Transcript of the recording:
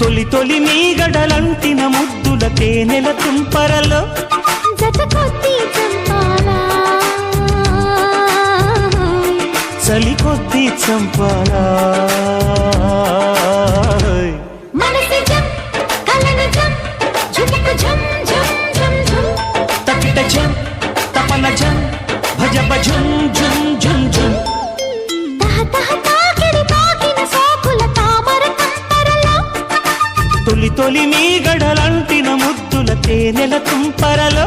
తొలి తొలి మీగడలంటిన ముద్దుల తేనెల తుంపరలో. చలి కొద్ది చంపాలా. మనసి జం తపన జం భజ తొలి తొలి మీ గడలంటిన ముద్దుల తేనెల తుంపరలో